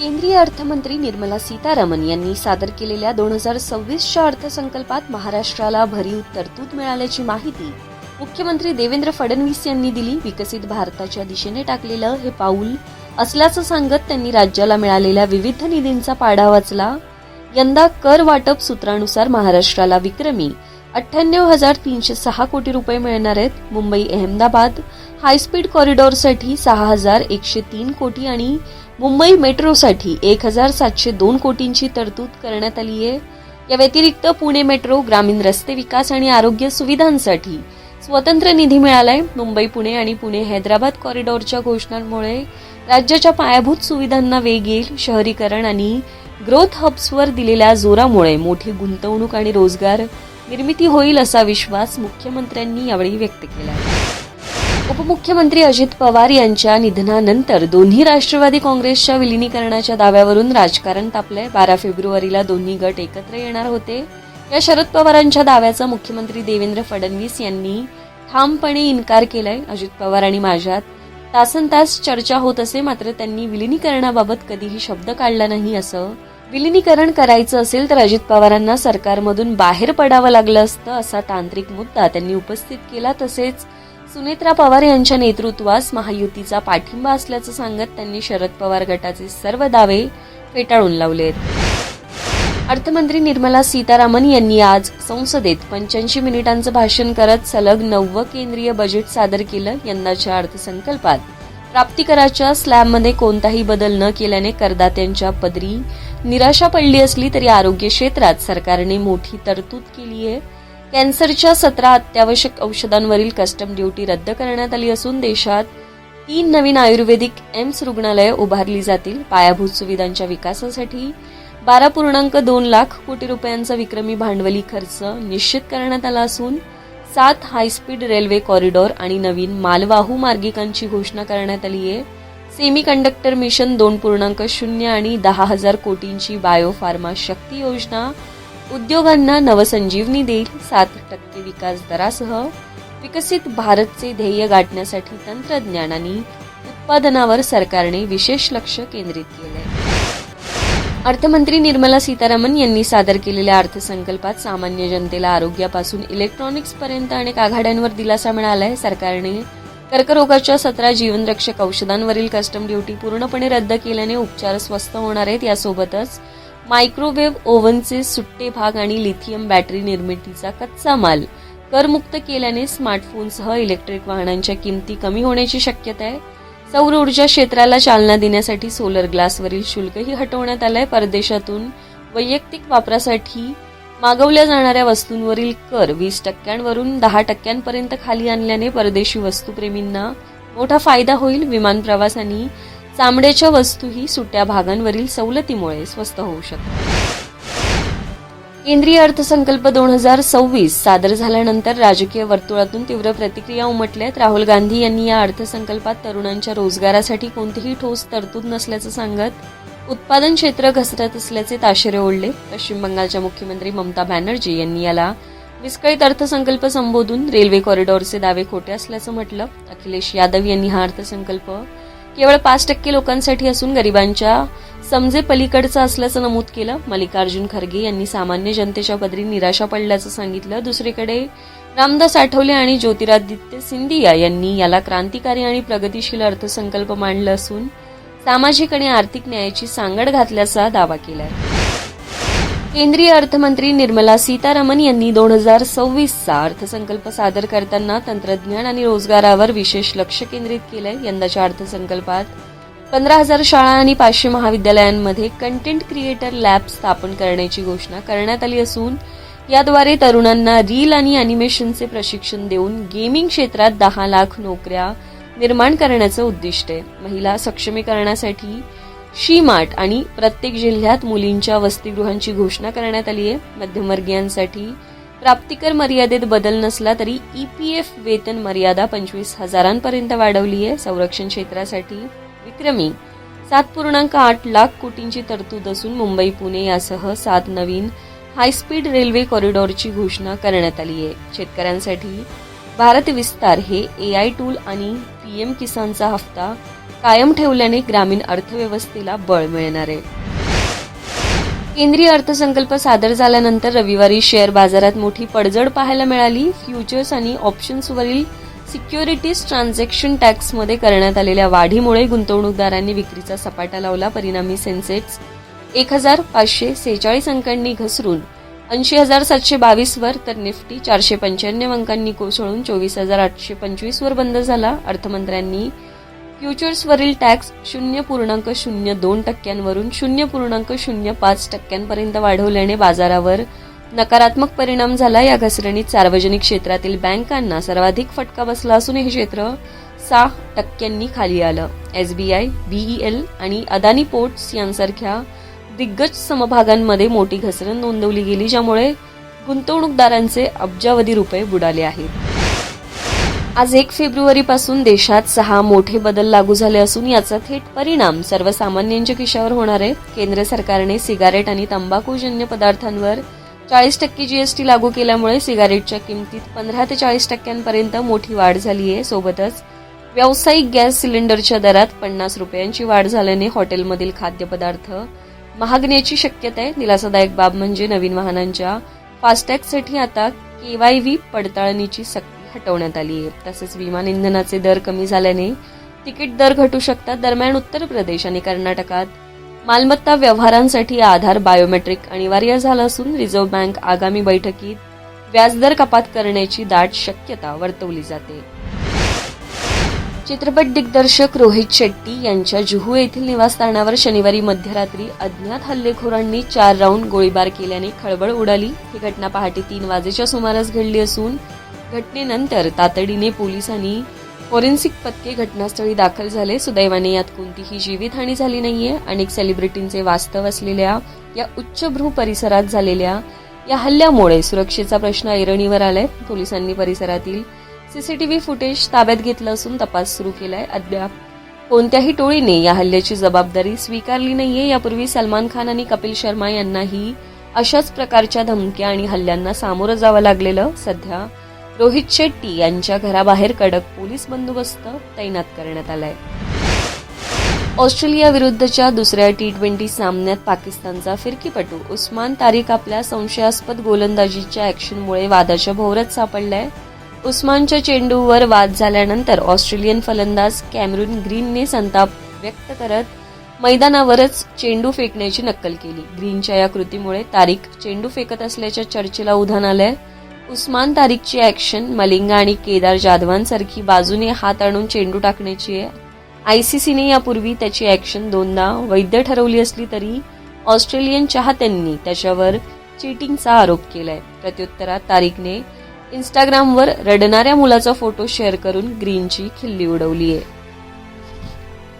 केंद्रीय अर्थमंत्री निर्मला सीतारामन यांनी सादर केलेल्या दोन हजार सव्वीसच्या अर्थसंकल्पात महाराष्ट्राला भरीव तरतूद मिळाल्याची माहिती मुख्यमंत्री देवेंद्र फडणवीस यांनी दिली. विकसित भारताच्या दिशेने टाकलेलं हे पाऊल असल्याचं सांगत त्यांनी राज्याला मिळालेल्या विविध निधींचा पाढा वाचला. यंदा कर वाटप सूत्रानुसार महाराष्ट्राला विक्रमी अठ्ठ्याण्णव हजार तीनशे सहा कोटी रुपये मिळणार आहेत. मुंबई अहमदाबाद हायस्पीड कॉरिडॉरसाठी सहा हजार एकशे तीन कोटी आणि मुंबई मेट्रोसाठी एक हजार सातशे दोन कोटींची तरतूद करण्यात आली आहे. या व्यतिरिक्त पुणे मेट्रो ग्रामीण रस्ते विकास आणि आरोग्य सुविधांसाठी स्वतंत्र निधी मिळालाय. मुंबई पुणे आणि पुणे हैदराबाद कॉरिडॉरच्या घोषणांमुळे राज्याच्या पायाभूत सुविधांना वेग येईल. शहरीकरण आणि ग्रोथ हब्सवर दिलेल्या जोरामुळे मोठी गुंतवणूक आणि रोजगार निर्मिती होईल असा विश्वास मुख्यमंत्र्यांनी यावेळी व्यक्त केला उपमुख्यमंत्री अजित पवार यांच्या निधनानंतर दोन्ही राष्ट्रवादी काँग्रेसच्या विलिनीकरणाच्या दाव्यावरून राजकारण तापलंय. बारा फेब्रुवारीला दोन्ही गट एकत्र येणार होते. या शरद पवारांच्या दाव्याचा मुख्यमंत्री देवेंद्र फडणवीस यांनी ठामपणे इन्कार केलाय. अजित पवार आणि माझ्यात तासन तास चर्चा होत असे मात्र त्यांनी विलिनीकरणाबाबत कधीही शब्द काढला नाही असं. विलिनीकरण करायचं असेल तर अजित पवारांना सरकारमधून बाहेर पडावं लागलं असतं असा तांत्रिक मुद्दा त्यांनी उपस्थित केला तसेच सुनेत्रा पवार यांच्या नेतृत्वास महायुतीचा पाठिंबा असल्याचं सांगत त्यांनी शरद पवार गटाचे सर्व दावे फेटाळून लावले अर्थमंत्री निर्मला सीतारामन यांनी आज संसदेत पंच्याऐंशी मिनिटांचं भाषण करत सलग नववं केंद्रीय बजेट सादर केलं यंदाच्या अर्थसंकल्पात. प्राप्तिकराच्या स्लॅबमध्ये कोणताही बदल न केल्याने करदात्यांच्या पदरी निराशा पडली असली तरी आरोग्य क्षेत्रात सरकारने मोठी तरतूद केली आहे कॅन्सरच्या सतरा अत्यावश्यक औषधांवरील कस्टम ड्युटी रद्द करण्यात आली असून देशात तीन नवीन आयुर्वेदिक एम्स रुग्णालये उभारली जातील. पायाभूत सुविधांच्या विकासासाठी बारा पूर्णांक दोन लाख कोटी रुपयांचा विक्रमी भांडवली खर्च निश्चित करण्यात आला असून सात हायस्पीड रेल्वे कॉरिडॉर आणि नवीन मालवाहू मार्गिकांची घोषणा करण्यात आली आहे. सेमी कंडक्टर मिशन दोन पूर्णांक शून्य आणि दहा हजार कोटींची बायोफार्मा शक्ती योजना उद्योगांना नवसंजीवनी देईल. सात टक्के विकास दरासह विकसित भारतचे ध्येय गाठण्यासाठी तंत्रज्ञानाने उत्पादनावर सरकारने विशेष लक्ष केंद्रित केले अर्थमंत्री निर्मला सीतारामन यांनी सादर केलेल्या अर्थसंकल्पात सामान्य जनतेला आरोग्यापासून इलेक्ट्रॉनिक्स पर्यंत अनेक आघाड्यांवर दिलासा मिळालाय. सरकारने कर्करोगाच्या सतरा जीवनरक्षक औषधांवरील कस्टम ड्युटी पूर्णपणे रद्द केल्याने उपचार स्वस्त होणार आहेत. यासोबतच मायक्रोवेव्ह ओव्हनचे सुट्टे भाग आणि लिथियम बॅटरी निर्मितीचा कच्चा माल. करमुक्त केल्याने स्मार्टफोनसह इलेक्ट्रिक वाहनांच्या किमती कमी होण्याची शक्यता आहे. सौर ऊर्जा क्षेत्राला चालना देण्यासाठी सोलर ग्लासवरील शुल्कही हटवण्यात आलंय. परदेशातून वैयक्तिक वापरासाठी मागवल्या जाणाऱ्या वस्तूंवरील कर वीस टक्क्यांवरून दहा टक्क्यांपर्यंत खाली आणल्याने परदेशी वस्तूप्रेमींना मोठा फायदा होईल. विमान प्रवासांनी चामड्याच्या वस्तूही सुट्या भागांवरील सवलतीमुळे स्वस्त होऊ शकतात. केंद्रीय अर्थसंकल्प दोन हजार सव्वीस सादर झाल्यानंतर राजकीय वर्तुळातून तीव्र प्रतिक्रिया उमटल्यात राहुल गांधी यांनी या अर्थसंकल्पात तरुणांच्या रोजगारासाठी कोणतीही ठोस तरतूद नसल्याचं सांगत उत्पादन क्षेत्र घसरत असल्याचे ताशेरे ओढले. पश्चिम बंगालच्या मुख्यमंत्री ममता बॅनर्जी यांनी याला विस्कळीत अर्थसंकल्प संबोधून रेल्वे कॉरिडॉरचे दावे खोटे असल्याचं म्हटलं. अखिलेश यादव यांनी हा अर्थसंकल्प केवळ पाच टक्के लोकांसाठी असून गरिबांच्या समजे पलीकडचं असल्याचं नमूद केलं. मल्लिकार्जुन खरगे यांनी सामान्य जनतेच्या पदरी निराशा पडल्याचं सांगितलं. दुसरीकडे रामदास आठवले आणि ज्योतिरादित्य सिंधिया यांनी याला क्रांतिकारी आणि प्रगतीशील अर्थसंकल्प मांडला असून सामाजिक आणि आर्थिक न्यायाची सांगड घातल्याचा दावा केलाय. केंद्रीय अर्थमंत्री निर्मला सीतारामन यांनी दोन हजार सव्वीसचा अर्थसंकल्प सादर करताना तंत्रज्ञान आणि रोजगारावर विशेष लक्ष केंद्रित केलंय. यंदाच्या अर्थसंकल्पात पंधरा हजार शाळा आणि पाचशे महाविद्यालयांमध्ये कंटेंट क्रिएटर लॅब स्थापन करण्याची घोषणा करण्यात आली असून याद्वारे तरुणांना रील आणि अॅनिमेशनचे प्रशिक्षण देऊन गेमिंग क्षेत्रात दहा लाख नोकऱ्या निर्माण करण्याचं उद्दिष्ट आहे. महिला सक्षमीकरणासाठी शी मार्ट आणि प्रत्येक जिल्ह्यात मुलींच्या वसतिगृहांची घोषणा करण्यात आली आहे. मध्यमवर्गीयांसाठी प्राप्तिकर मर्यादेत बदल नसला तरी ई पी एफ वेतन मर्यादा पंचवीस हजारांपर्यंत वाढवली आहे. संरक्षण क्षेत्रासाठी विक्रमी सात पूर्णांक आठ लाख कोटींची तरतूद असून मुंबई पुणे यासह सात नवीन हायस्पीड रेल्वे कॉरिडॉरची घोषणा करण्यात आली आहे. शेतकऱ्यांसाठी भारत विस्तार हे ए आय टूल आणि पी एम किसानचा हप्ता कायम ठेवल्याने ग्रामीण अर्थव्यवस्थेला बळ मिळणार आहे. केंद्रीय अर्थसंकल्प सादर झाल्यानंतर रविवारी शेअर बाजारात मोठी पडझड पाहायला मिळाली. फ्युचर्स आणि ऑप्शन्सवरील सिक्युरिटीज ट्रान्झॅक्शन टॅक्समध्ये करण्यात आलेल्या वाढीमुळे गुंतवणूकदारांनी विक्रीचा सपाटा लावला. परिणामी सेन्सेक्स एक हजार पाचशे सेहेचाळीस अंकांनी घसरून ऐंशी हजार सातशे बावीसवर तर निफ्टी चारशे पंच्याण्णव अंकांनी कोसळून चोवीस हजार आठशे पंचवीसवर बंद झाला. अर्थमंत्र्यांनी फ्युचर्सवरील टॅक्स शून्य पूर्णांक शून्य दोन टक्क्यांवरून शून्य पूर्णांक शून्य पाच टक्क्यांपर्यंत वाढवल्याने बाजारावर नकारात्मक परिणाम झाला. या घसरणीत सार्वजनिक क्षेत्रातील बँकांना सर्वाधिक फटका बसला असून हे क्षेत्र सहा टक्क्यांनी खाली आलं. एसबीआय बीईएल आणि अदानी पोर्ट्स यांसारख्या दिग्गज समभागांमध्ये मोठी घसरण नोंदवली गेली ज्यामुळे गुंतवणूकदारांचे अब्जावधी रुपये बुडाले आहेत. आज एक फेब्रुवारीपासून देशात सहा मोठे बदल लागू झाले असून याचा थेट परिणाम सर्वसामान्यांच्या खिशावर होणार आहे. केंद्र सरकारने सिगारेट आणि तंबाखूजन्य पदार्थांवर चाळीस टक्के जीएसटी लागू केल्यामुळे सिगारेटच्या किमतीत पंधरा ते चाळीस टक्क्यांपर्यंत मोठी वाढ झाली आहे. सोबतच व्यावसायिक गॅस सिलेंडरच्या दरात पन्नास रुपयांची वाढ झाल्याने हॉटेलमधील खाद्यपदार्थ महागण्याची शक्यता आहे. दिलासादायक बाब म्हणजे नवीन वाहनांच्या फास्टॅगसाठी आता केवायव्ही पडताळणीची सक्ती हटवण्यात आली. आहे तसेच विमान इंधनाचे दर कमी झाल्याने तिकीट दर घटू शकतात. दरम्यान उत्तर प्रदेश आणि कर्नाटकात मालमत्ता व्यवहारांसाठी आधार बायोमेट्रिक अनिवार्य झालं असून रिझर्व्ह बँक आगामी बैठकीत व्याजदर कपात करण्याची दाट शक्यता वर्तवली जाते. चित्रपट दिग्दर्शक रोहित शेट्टी यांच्या जुहू येथील निवासस्थानावर शनिवारी मध्यरात्री अज्ञात हल्लेखोरांनी चार राऊंड गोळीबार केल्याने खळबळ उडाली. ही घटना पहाटे तीन वाजेच्या सुमारास घडली असून घटनेनंतर तातडीने पोलिसांनी फॉरेन्सिक पथके घटनास्थळी दाखल झाले. सुदैवाने यात कोणतीही जीवितहानी झाली नाहीये. अनेक सेलिब्रिटींचे वास्तव असलेल्या या उच्चभ्रू परिसरात झालेल्या या हल्ल्यामुळे सुरक्षेचा प्रश्न ऐरणीवर आलाय. पोलिसांनी परिसरातील सीसीटीव्ही फुटेज ताब्यात घेतलं असून तपास सुरू केलाय. अद्याप कोणत्याही टोळीने या हल्ल्याची जबाबदारी स्वीकारली नाहीये. यापूर्वी सलमान खान आणि कपिल शर्मा यांनाही अशाच प्रकारच्या धमक्या आणि हल्ल्यांना सामोरं जावं लागलेलं सध्या रोहित शेट्टी यांच्या घराबाहेर कडक पोलीस बंदोबस्त तैनात करण्यात आलाय. ऑस्ट्रेलिया विरुद्धच्या दुसऱ्या टी ट्वेंटी सामन्यात पाकिस्तानचा फिरकीपटू उस्मान तारिक आपल्या संशयास्पद गोलंदाजीच्या ऍक्शनमुळे वादाच्या भोवऱ्यात सापडलाय. उस्मानच्या चेंडूवर वाद झाल्यानंतर ऑस्ट्रेलियन फलंदाज कॅमरून ग्रीनने संताप व्यक्त करत मैदानावरच चेंडू फेकण्याची नक्कल केली. ग्रीनच्या या कृतीमुळे तारीख चेंडू फेकत असल्याच्या चर्चेला उधाण आलंय. उस्मान तारिकची ऍक्शन मलिंगा आणि केदार जाधवांसारखी बाजूने हात आणून चेंडू टाकण्याची आहे. आयसीसीने यापूर्वी त्याची ऍक्शन दोनदा वैध ठरवली असली तरी ऑस्ट्रेलियन चाहत्यांनी त्याच्यावर चिटिंगचा आरोप केलाय. प्रत्युत्तरात तारिकने इंस्टाग्रामवर रडणाऱ्या मुलाचा फोटो शेअर करून ग्रीनची खिल्ली उडवली आहे